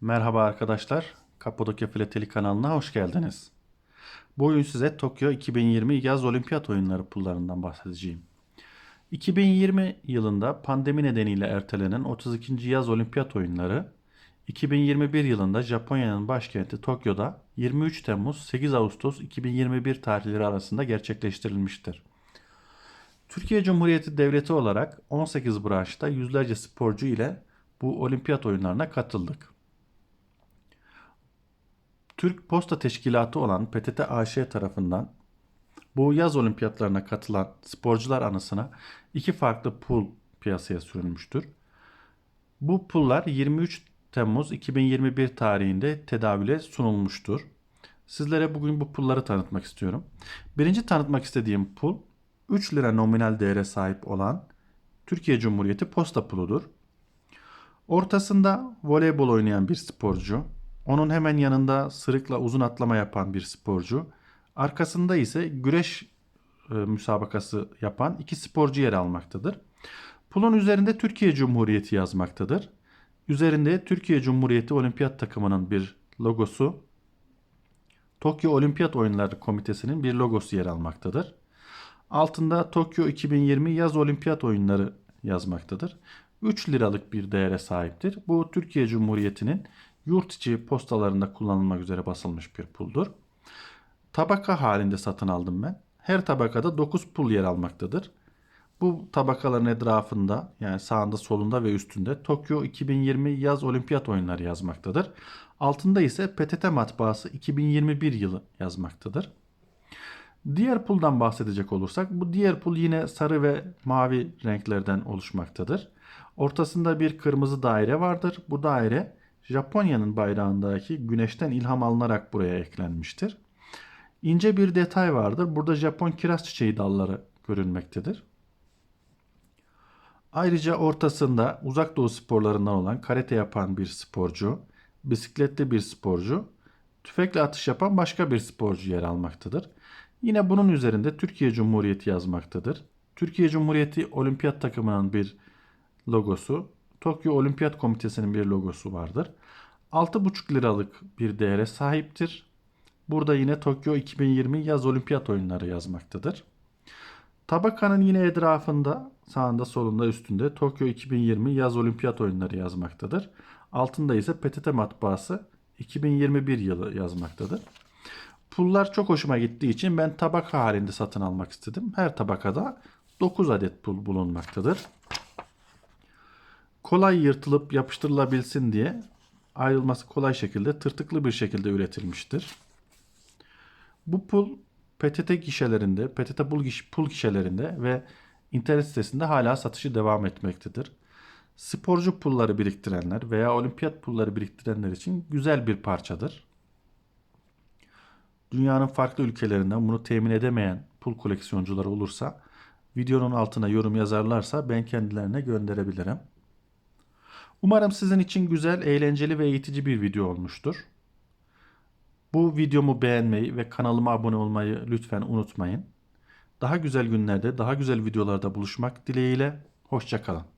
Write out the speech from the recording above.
Merhaba arkadaşlar. Kapadokya Filateli kanalına hoş geldiniz. Bugün size Tokyo 2020 yaz olimpiyat oyunları pullarından bahsedeceğim. 2020 yılında pandemi nedeniyle ertelenen 32. yaz olimpiyat oyunları 2021 yılında Japonya'nın başkenti Tokyo'da 23 Temmuz 8 Ağustos 2021 tarihleri arasında gerçekleştirilmiştir. Türkiye Cumhuriyeti Devleti olarak 18 branşta yüzlerce sporcu ile bu olimpiyat oyunlarına katıldık. Türk Posta Teşkilatı olan PTT AŞ tarafından bu yaz olimpiyatlarına katılan sporcular anısına iki farklı pul piyasaya sürülmüştür. Bu pullar 23 Temmuz 2021 tarihinde tedavüle sunulmuştur. Sizlere bugün bu pulları tanıtmak istiyorum. Birinci tanıtmak istediğim pul 3 lira nominal değere sahip olan Türkiye Cumhuriyeti posta puludur. Ortasında voleybol oynayan bir sporcu, onun hemen yanında sırıkla uzun atlama yapan bir sporcu, arkasında ise güreş e, müsabakası yapan iki sporcu yer almaktadır. Pulun üzerinde Türkiye Cumhuriyeti yazmaktadır. Üzerinde Türkiye Cumhuriyeti Olimpiyat takımının bir logosu, Tokyo Olimpiyat Oyunları Komitesi'nin bir logosu yer almaktadır. Altında Tokyo 2020 Yaz Olimpiyat Oyunları yazmaktadır. 3 liralık bir değere sahiptir. Bu Türkiye Cumhuriyeti'nin yurt içi postalarında kullanılmak üzere basılmış bir puldur. Tabaka halinde satın aldım ben. Her tabakada 9 pul yer almaktadır. Bu tabakaların etrafında yani sağında solunda ve üstünde Tokyo 2020 yaz olimpiyat oyunları yazmaktadır. Altında ise PTT matbaası 2021 yılı yazmaktadır. Diğer puldan bahsedecek olursak bu diğer pul yine sarı ve mavi renklerden oluşmaktadır. Ortasında bir kırmızı daire vardır. Bu daire Japonya'nın bayrağındaki güneşten ilham alınarak buraya eklenmiştir. İnce bir detay vardır. Burada Japon kiraz çiçeği dalları görünmektedir. Ayrıca ortasında uzak doğu sporlarından olan karate yapan bir sporcu, bisikletli bir sporcu, tüfekle atış yapan başka bir sporcu yer almaktadır. Yine bunun üzerinde Türkiye Cumhuriyeti yazmaktadır. Türkiye Cumhuriyeti Olimpiyat takımının bir logosu, Tokyo Olimpiyat Komitesi'nin bir logosu vardır. 6,5 liralık bir değere sahiptir. Burada yine Tokyo 2020 yaz olimpiyat oyunları yazmaktadır. Tabakanın yine etrafında sağında solunda üstünde Tokyo 2020 yaz olimpiyat oyunları yazmaktadır. Altında ise PTT matbaası 2021 yılı yazmaktadır. Pullar çok hoşuma gittiği için ben tabaka halinde satın almak istedim. Her tabakada 9 adet pul bulunmaktadır. Kolay yırtılıp yapıştırılabilsin diye ayrılması kolay şekilde tırtıklı bir şekilde üretilmiştir. Bu pul PTT gişelerinde, PTT pul, giş, pul gişelerinde ve internet sitesinde hala satışı devam etmektedir. Sporcu pulları biriktirenler veya olimpiyat pulları biriktirenler için güzel bir parçadır. Dünyanın farklı ülkelerinden bunu temin edemeyen pul koleksiyoncuları olursa videonun altına yorum yazarlarsa ben kendilerine gönderebilirim. Umarım sizin için güzel, eğlenceli ve eğitici bir video olmuştur. Bu videomu beğenmeyi ve kanalıma abone olmayı lütfen unutmayın. Daha güzel günlerde, daha güzel videolarda buluşmak dileğiyle. Hoşçakalın.